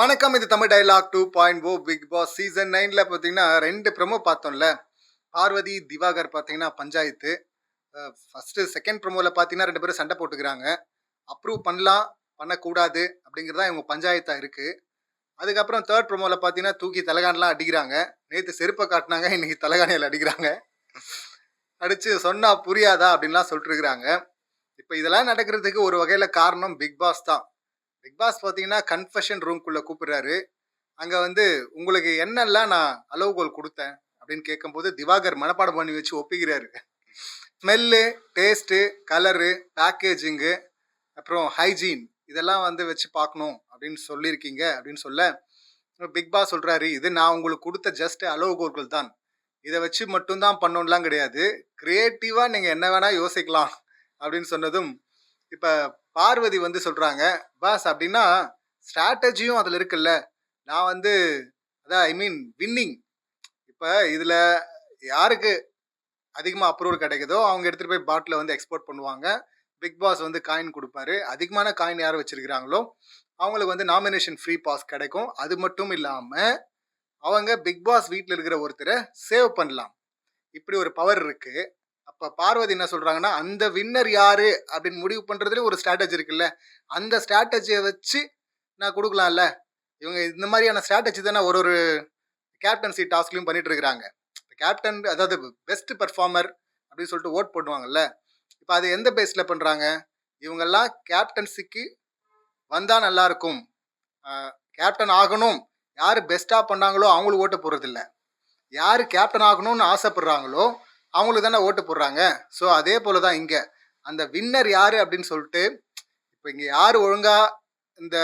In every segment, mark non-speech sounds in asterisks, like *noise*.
வணக்கம் இது Tamil dialogue two point o Bigg Boss season நைனில் பார்த்தீங்கன்னா ரெண்டு ப்ரமோ பார்த்தோம்ல. பார்வதி திவாகர் பார்த்தீங்கன்னா பஞ்சாயத்து. ஃபஸ்ட்டு செகண்ட் ப்ரமோவில் பார்த்தீங்கன்னா ரெண்டு பேரும் சண்டை போட்டுக்கிறாங்க. அப்ரூவ் பண்ணலாம் பண்ணக்கூடாது அப்படிங்கிறதா இவங்க பஞ்சாயத்தாக இருக்குது அதுக்கப்புறம் தேர்ட் ப்ரமோவில் பார்த்தீங்கன்னா தூக்கி தலகானெலாம் அடிக்கிறாங்க. நேற்று செருப்பை காட்டினாங்க இன்றைக்கி தலைகாணியில் அடிக்கிறாங்க. அடித்து சொன்னால் புரியாதா அப்படின்லாம் சொல்லிட்டு இருக்கிறாங்க. இப்போ இதெல்லாம் நடக்கிறதுக்கு ஒரு வகையில் காரணம் பிக் பாஸ் தான். பிக் பாஸ் பார்த்தீங்கன்னா கன்ஃபெஷன் ரூம்குள்ளே கூப்பிடுறாரு. அங்கே வந்து உங்களுக்கு என்னெல்லாம் நான் அளவுகோல் கொடுத்தேன்? அப்படின்னு கேட்கும்போது திவாகர் மனப்பாடம் பண்ணி வச்சு ஒப்பிக்கிறாரு. ஸ்மெல்லு டேஸ்ட்டு கலரு பேக்கேஜிங்கு அப்புறம் ஹைஜீன் இதெல்லாம் வந்து வச்சு பார்க்கணும் அப்படின்னு சொல்லியிருக்கீங்க அப்படின்னு சொல்ல பிக் பாஸ் சொல்கிறாரு இது நான் உங்களுக்கு கொடுத்த ஜஸ்ட் அளவுகோல்கள் தான். இதை வச்சு மட்டும்தான் பண்ணணும்லாம் கிடையாது. க்ரியேட்டிவாக நீங்கள் என்ன வேணால் யோசிக்கலாம். அப்படின்னு சொன்னதும் இப்போ பார்வதி வந்து சொல்கிறாங்க பாஸ் அப்படின்னா ஸ்ட்ராட்டஜியும் அதில் இருக்குல்ல. நான் வந்து அதான் ஐ மீன் வின்னிங் இப்போ இதில் யாருக்கு அதிகமாக அப்ரூவல் கிடைக்குதோ அவங்க எடுத்துகிட்டு போய் பாட்டில் வந்து எக்ஸ்போர்ட் பண்ணுவாங்க. பிக் பாஸ் வந்து காயின் கொடுப்பாரு. அதிகமான காயின் யார் வச்சிருக்கிறாங்களோ அவங்களுக்கு வந்து நாமினேஷன் ஃப்ரீ பாஸ் கிடைக்கும். அது மட்டும் இல்லாமல் அவங்க பிக் பாஸ் வீட்டில் இருக்கிற ஒருத்தரை சேவ் பண்ணலாம். இப்படி ஒரு பவர் இருக்குது இப்போ பார்வதி என்ன சொல்கிறாங்கன்னா அந்த வின்னர் யாரு? அப்படின்னு முடிவு பண்ணுறதுலேயும் ஒரு ஸ்ட்ராட்டஜி இருக்குல்ல. அந்த ஸ்ட்ராட்டஜியை வச்சு நான் கொடுக்கலாம்ல. இவங்க இந்த மாதிரியான ஸ்ட்ராட்டஜி தானே ஒரு ஒரு கேப்டன்சி டாஸ்க்லையும் பண்ணிட்டு இருக்கிறாங்க. கேப்டன் அதாவது பெஸ்ட் பெர்ஃபார்மர் அப்படின்னு சொல்லிட்டு ஓட் போடுவாங்கல்ல. இப்போ அது எந்த பேஸில் பண்ணுறாங்க இவங்கெல்லாம் கேப்டன்சிக்கு வந்தால் நல்லா இருக்கும் கேப்டன் ஆகணும். யார் பெஸ்ட்டாக பண்ணாங்களோ அவங்களுக்கு ஓட்டு போடுறதில்ல. யார் கேப்டன் ஆகணும்னு ஆசைப்படுறாங்களோ அவங்களுக்கு தானே ஓட்டு போடுறாங்க. ஸோ அதே போல தான் இங்கே. அந்த வின்னர் யார் அப்படின்னு சொல்லிட்டு இப்போ இங்கே யார் ஒழுங்காக இந்த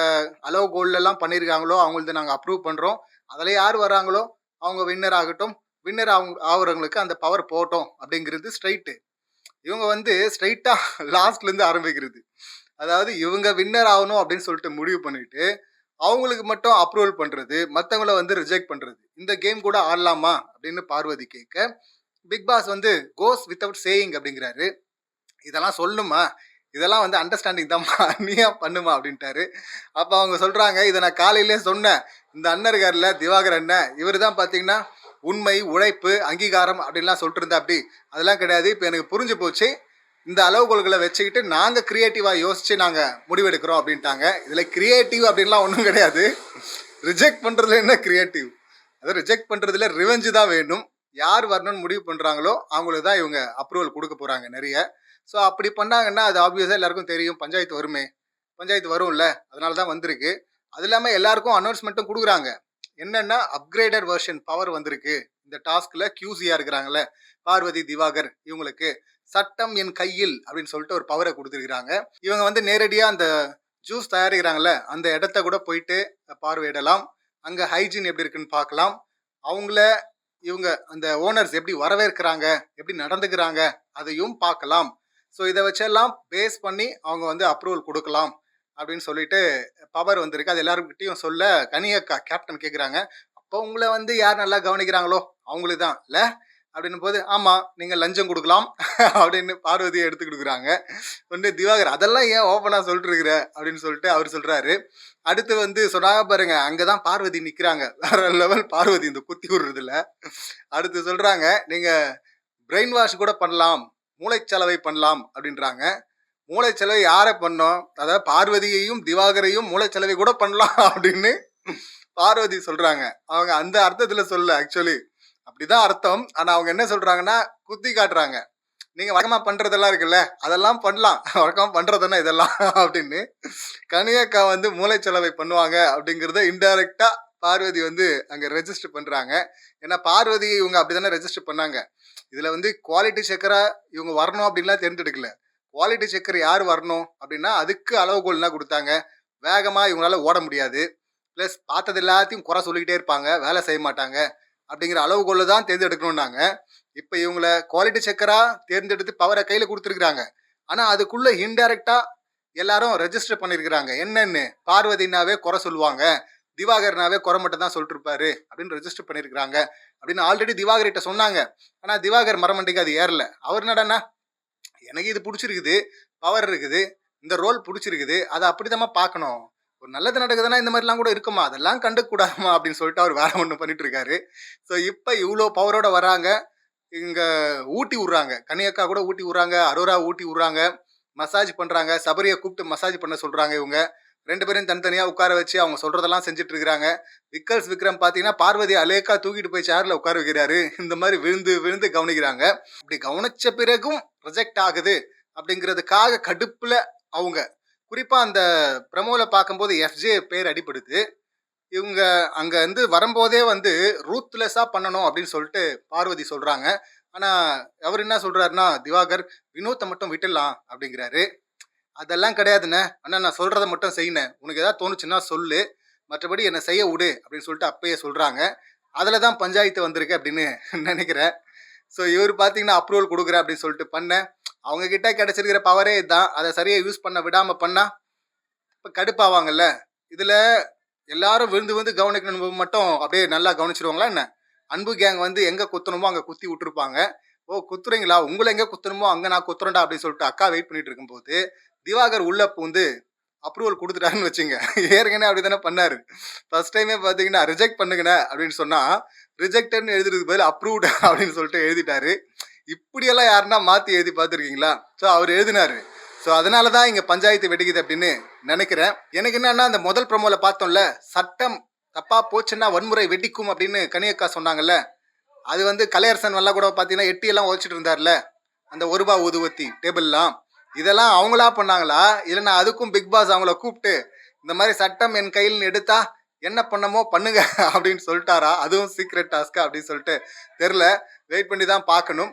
அளவு கோல்லெல்லாம் பண்ணியிருக்காங்களோ அவங்களுக்கு நாங்கள் அப்ரூவ் பண்ணுறோம் அதில் யார் வராங்களோ அவங்க வின்னர் ஆகட்டும். வின்னர் அவங்க ஆகுறவங்களுக்கு அந்த பவர் போகட்டும் அப்படிங்கிறது ஸ்ட்ரைட்டு இவங்க வந்து ஸ்ட்ரைட்டாக லாஸ்ட்லேருந்து ஆரம்பிக்கிறது. அதாவது இவங்க வின்னர் ஆகணும் அப்படின்னு சொல்லிட்டு முடிவு பண்ணிட்டு அவங்களுக்கு மட்டும் அப்ரூவல் பண்ணுறது மற்றவங்கள வந்து ரிஜெக்ட் பண்ணுறது இந்த கேம் கூட ஆடலாமா அப்படின்னு பார்வதி கேட்க பிக் பாஸ் வந்து கோஸ் வித்தவுட் சேயிங் அப்படிங்கிறாரு. இதெல்லாம் சொல்லணுமா இதெல்லாம் வந்து அண்டர்ஸ்டாண்டிங் தான்மா. *laughs* நீயா பண்ணுமா? அப்படின்ட்டாரு. அப்போ அவங்க சொல்கிறாங்க இதை நான் காலையிலே சொன்னேன். இந்த அண்ணன் இருக்கார்ல திவாகர் அண்ணன். இவர் தான் பார்த்தீங்கன்னா உண்மை உழைப்பு அங்கீகாரம் அப்படின்லாம் சொல்லிட்டு இருந்தா அப்படி அதெல்லாம் கிடையாது. இப்போ எனக்கு புரிஞ்சு போச்சு. இந்த அளவுகோல்களை வச்சுக்கிட்டு நாங்கள் க்ரியேட்டிவாக யோசித்து நாங்கள் முடிவெடுக்கிறோம் அப்படின்ட்டாங்க. இதில் க்ரியேட்டிவ் அப்படின்லாம் ஒன்றும் கிடையாது. ரிஜெக்ட் பண்ணுறதுல என்ன க்ரியேட்டிவ் அதை ரிஜெக்ட் பண்ணுறதுல ரிவெஞ்சு தான் வேணும். யார் வரணும்னு முடிவு பண்ணுறாங்களோ அவங்களுக்கு தான் இவங்க அப்ரூவல் கொடுக்க போகிறாங்க நிறைய. ஸோ அப்படி பண்ணாங்கன்னா அது ஆப்வியஸாக எல்லாருக்கும் தெரியும். பஞ்சாயத்து வருமே. பஞ்சாயத்து வரும்ல. அதனால தான் வந்திருக்கு. அது இல்லாமல் எல்லாருக்கும் அனௌன்ஸ்மெண்ட்டும் கொடுக்குறாங்க. என்னென்னா அப்கிரேடட் வெர்ஷன் பவர் வந்திருக்கு. இந்த டாஸ்கில் கியூசியாக இருக்கிறாங்கல்ல. பார்வதி திவாகர் இவங்களுக்கு சட்டம் என் கையில் அப்படின்னு சொல்லிட்டு ஒரு பவரை கொடுத்துருக்குறாங்க. இவங்க வந்து நேரடியாக அந்த ஜூஸ் தயாரிக்கிறாங்கல்ல அந்த இடத்த கூட போயிட்டு பார்வையிடலாம். அங்கே ஹைஜீன் எப்படி இருக்குன்னு பார்க்கலாம். அவங்கள இவங்க அந்த ஓனர்ஸ் எப்படி வரவேற்கிறாங்க எப்படி நடந்துக்கிறாங்க அதையும் பார்க்கலாம். ஸோ இதை வச்செல்லாம் பேஸ் பண்ணி அவங்க வந்து அப்ரூவல் கொடுக்கலாம் அப்படின்னு சொல்லிட்டு பவர் வந்திருக்கு. அது எல்லாருக்கிட்டையும் சொல்ல கனியக்கா கேப்டன் கேட்குறாங்க அப்போ உங்களை வந்து யார் நல்லா கவனிக்கிறாங்களோ அவங்களுக்கு தான் இல்லை? அப்படின்னும் போது ஆமாம் நீங்கள் லஞ்சம் கொடுக்கலாம் அப்படின்னு பார்வதியை எடுத்து கொடுக்குறாங்க. ஒன்று திவாகர் அதெல்லாம் ஏன் ஓப்பனாக சொல்லிட்டு இருக்கிற அப்படின்னு சொல்லிட்டு அவர் சொல்கிறாரு அடுத்து வந்து சொன்னாங்க பாருங்க அங்கே தான் பார்வதி நிற்கிறாங்க வேற லெவல் பார்வதி இந்த குத்தி விடுறதுல. அடுத்து சொல்கிறாங்க நீங்கள் பிரெயின் வாஷ் கூட பண்ணலாம் மூளைச்சலவை பண்ணலாம் அப்படின்றாங்க. மூளைச்சலவை யாரை பண்ணோம்? அதாவது பார்வதியையும் திவாகரையும் மூளைச்சலவை கூட பண்ணலாம் அப்படின்னு பார்வதி சொல்கிறாங்க அவங்க அந்த அர்த்தத்தில் சொல்ல ஆக்சுவலி அப்படிதான் அர்த்தம். ஆனா அவங்க என்ன சொல்றாங்கன்னா குத்தி காட்டுறாங்க. நீங்க வழக்கமா பண்றதெல்லாம் இருக்குல்ல அதெல்லாம் பண்ணலாம். வழக்கமா பண்றதுன்னா இதெல்லாம் *laughs* அப்படின்னு கனியக்கா வந்து மூளைச்சலவை பண்ணுவாங்க அப்படிங்கறத இன்டைரக்டா பார்வதி வந்து அங்க ரெஜிஸ்டர் பண்றாங்க. ஏன்னா பார்வதி இவங்க அப்படிதானே ரெஜிஸ்டர் பண்ணாங்க. இதுல வந்து குவாலிட்டி செக்கரா இவங்க வரணும் அப்படின்லாம் தேர்ந்தெடுக்கல. குவாலிட்டி செக்கர் யார் வரணும் அப்படின்னா அதுக்கு அளவுகோல்னா கொடுத்தாங்க. வேகமா இவங்களால ஓட முடியாது. ப்ளஸ் பார்த்தது எல்லாத்தையும் குறை சொல்லிக்கிட்டே இருப்பாங்க. வேலை செய்ய மாட்டாங்க. அப்படிங்கிற அளவுகோல தான் தேர்ந்தெடுக்கணும்னாங்க. இப்போ இவங்கள குவாலிட்டி செக்கராக தேர்ந்தெடுத்து பவரை கையில் கொடுத்துருக்குறாங்க. ஆனால் அதுக்குள்ளே இன்டைரக்டாக எல்லாரும் ரெஜிஸ்டர் பண்ணியிருக்கிறாங்க என்னென்னு? பார்வதினாவே குறை சொல்லுவாங்க. திவாகர்னாவே குறை மட்டும் தான் சொல்லிட்டு இருப்பாரு அப்படின்னு ரெஜிஸ்டர் பண்ணியிருக்கிறாங்க அப்படின்னு ஆல்ரெடி திவாகர்கிட்ட சொன்னாங்க. ஆனால் திவாகர் மரமண்டிக்கு அது ஏறல. அவர் என்னடனா எனக்கு இது பிடிச்சிருக்குது பவர் இருக்குது இந்த ரோல் பிடிச்சிருக்குது அதை அப்படிதாம்மா பார்க்கணும். ஒரு நல்லது நடக்குதுன்னா இந்த மாதிரிலாம் கூட இருக்குமா? அதெல்லாம் கண்டுக்கூடாதுமா? அப்படின்னு சொல்லிட்டு அவர் வேற ஒன்று பண்ணிட்டு இருக்காரு. ஸோ இப்போ இவ்வளோ பவரோட வராங்க. இங்க ஊட்டி விடுறாங்க. கனியக்கா கூட ஊட்டி விடுறாங்க. அரோரா ஊட்டி விடுறாங்க. மசாஜ் பண்றாங்க. சபரியை கூப்பிட்டு மசாஜ் பண்ண சொல்றாங்க இவங்க. ரெண்டு பேரும் தனித்தனியா உட்கார வச்சு அவங்க சொல்றதெல்லாம் செஞ்சுட்டு இருக்கிறாங்க. விக்கல்ஸ் விக்ரம் பாத்தீங்கன்னா பார்வதி அலேக்கா தூக்கிட்டு போய் சேர்ல உட்கார வைக்கிறாரு. இந்த மாதிரி விழுந்து விழுந்து கவனிக்கிறாங்க. இப்படி கவனிச்ச பிறகும் ரிஜெக்ட் ஆகுது. அப்படிங்கிறதுக்காக கடுப்புல அவங்க குறிப்பாக அந்த ப்ரமோவில் பார்க்கும்போது எஃப்ஜே பேர் அடிபடுது இவங்க அங்கே வந்து வரும்போதே வந்து ரூத்லெஸ்ஸாக பண்ணணும் அப்படின்னு சொல்லிட்டு பார்வதி சொல்கிறாங்க ஆனால் அவர் என்ன சொல்கிறாருன்னா திவாகர் வினோத்தை மட்டும் விட்டுடலாம் அப்படிங்கிறாரு. அதெல்லாம் கிடையாதுண்ணே. அண்ணா நான் சொல்கிறத மட்டும் செய்யினேன் உனக்கு எதாவது தோணுச்சுன்னா சொல்லு. மற்றபடி என்னை செய்ய விடு அப்படின்னு சொல்லிட்டு அப்பயே சொல்கிறாங்க அதில் தான் பஞ்சாயத்து வந்திருக்கு அப்படின்னு நினைக்கிறேன். ஸோ இவர் பார்த்தீங்கன்னா அப்ரூவல் கொடுக்குறேன் அப்படின்னு சொல்லிட்டு பண்ணேன். அவங்க கிட்ட கிடைச்சிருக்கிற பவரே இதுதான் அதை சரியாக யூஸ் பண்ண விடாம பண்ணா இப்போ கடுப்பாவாங்கல்ல? இதில் எல்லாரும் விழுந்து விழுந்து கவனிக்கணும் மட்டும் அப்படியே நல்லா கவனிச்சிருவாங்களா என்ன? அன்பு கேங் வந்து எங்கே குத்தணுமோ அங்கே குத்தி விட்டுருப்பாங்க. ஓ குத்துறீங்களா? உங்களை எங்கே குத்தணுமோ அங்கே நான் குத்துறேன்டா அப்படின்னு சொல்லிட்டு அக்கா வெயிட் பண்ணிட்டு இருக்கும்போது திவாகர் உள்ள பூந்து அப்ரூவல் கொடுத்துட்டாருன்னு வச்சுங்க. *laughs* ஏற்கனவே அப்படி தானே பண்ணாரு. ஃபர்ஸ்ட் டைமே பார்த்தீங்கன்னா ரிஜெக்ட் பண்ணுங்கண்ணே அப்படின்னு சொன்னா ரிஜெக்டட்னு எழுதுறதுக்கு பதில் அப்ரூவ்டு *laughs* அப்படின்னு சொல்லிட்டு எழுதிட்டாரு. இப்படியெல்லாம் யாருன்னா மாற்றி எழுதி பார்த்துருக்கீங்களா? ஸோ அவர் எழுதினாரு. ஸோ அதனால தான் இங்கே பஞ்சாயத்து வெடிக்குது அப்படின்னு நினைக்கிறேன். எனக்கு என்னன்னா அந்த முதல் ப்ரமோவில் பார்த்தோம்ல சட்டம் தப்பாக போச்சுன்னா வன்முறை வெடிக்கும் அப்படின்னு கனியக்கா சொன்னாங்கல்ல. அது வந்து கலையரசன் வல்ல கூட பார்த்தீங்கன்னா எட்டியெல்லாம் உதச்சிட்டு இருந்தார்ல. அந்த ஒரு ரூபா ஊதுவத்தி டேபிள்லாம் இதெல்லாம் அவங்களா பண்ணாங்களா? இல்லைன்னா அதுக்கும் பிக் பாஸ் அவங்கள கூப்பிட்டு இந்த மாதிரி சட்டம் என் கையில் எடுத்தா என்ன பண்ணமோ பண்ணுங்க அப்படின்னு சொல்லிட்டாரா? அதுவும் சீக்ரெட் டாஸ்க்கு அப்படின்னு சொல்லிட்டு தெரில வெயிட் பண்ணி தான் பார்க்கணும்.